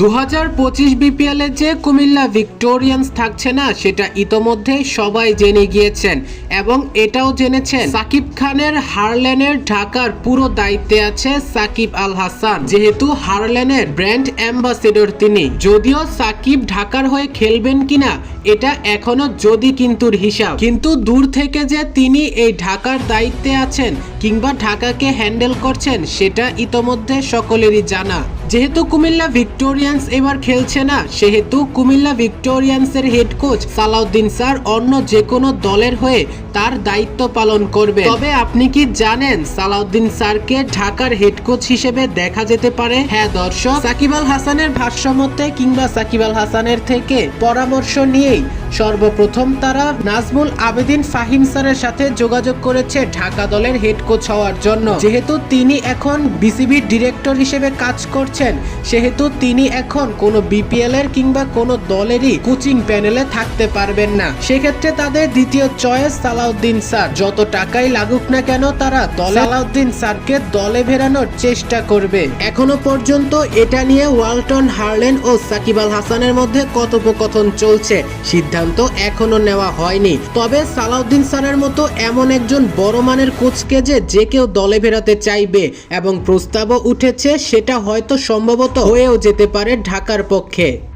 দু হাজার পঁচিশ বিপিএলে যে কুমিল্লা ভিক্টোরিয়ান্স থাকছে না, সেটা ইতোমধ্যে সবাই জেনে গিয়েছেন এবং এটাও জেনেছেন। সাকিব খানের হারলেনের ঢাকার পুরো দায়িত্বে আছে সাকিব আল হাসান। যেহেতু হারলেনের ব্র্যান্ড অ্যাম্বাসেডর তিনি, যদিও সাকিব ঢাকার হয়ে খেলবেন কিনা, এটা এখনও যদি কিন্তুর হিসাব। কিন্তু দূর থেকে যে তিনি এই ঢাকার দায়িত্বে আছেন কিংবা ঢাকাকে হ্যান্ডেল করছেন, সেটা ইতোমধ্যে সকলেরই জানা। যেহেতু কুমিল্লা ভিক্টোরিয়ান্স এবার খেলছে না। সেহেতু কুমিল্লা ভিক্টোরিয়ান্সের হেড কোচ সালাউদ্দিন স্যার অন্য যে কোনো দলের হয়ে তার দায়িত্ব পালন করবে তবে আপনি কি জানেন সালাউদ্দিন স্যারকে ঢাকার হেড কোচ হিসেবে দেখা যেতে পারে? হ্যাঁ দর্শক। সাকিব আল হাসানের ভাষ্যমতে কিংবা সাকিব আল হাসানের থেকে পরামর্শ নিয়েই সর্বপ্রথম তারা নাজমুল আবেদিন ফাহিম স্যারের সাথে যোগাযোগ করেছে ঢাকা দলের হেড কোচ হওয়ার জন্য। যেহেতু তিনি এখন বিসিবির ডিরেক্টর হিসেবে কাজ করছেন, সেহেতু তিনি এখন কোনো বিপিএল এর কিংবা কোনো দলেরই কোচিং প্যানেলে থাকতে পারবেন না। সেক্ষেত্রে তাদের দ্বিতীয় চয়েস সালাউদ্দিন স্যার। যত টাকাই লাগুক না কেন, তারা সালাউদ্দিন স্যারকে দলে ভেরানোর চেষ্টা করবে। এখনও পর্যন্ত এটা নিয়ে ওয়ালটন হার্লেন ও সাকিব আল হাসানের মধ্যে কথোপকথন চলছে। সিদ্ধান্ত এখনও নেওয়া হয়নি। তবে সালাউদ্দিন সারের মতো এমন একজন বড় মানের কোচকে যে যে কেউ দলে ফেরাতে চাইবে এবং প্রস্তাবও উঠেছে, সেটা হয়তো সম্ভবত হয়েও যেতে পারে ঢাকার পক্ষে।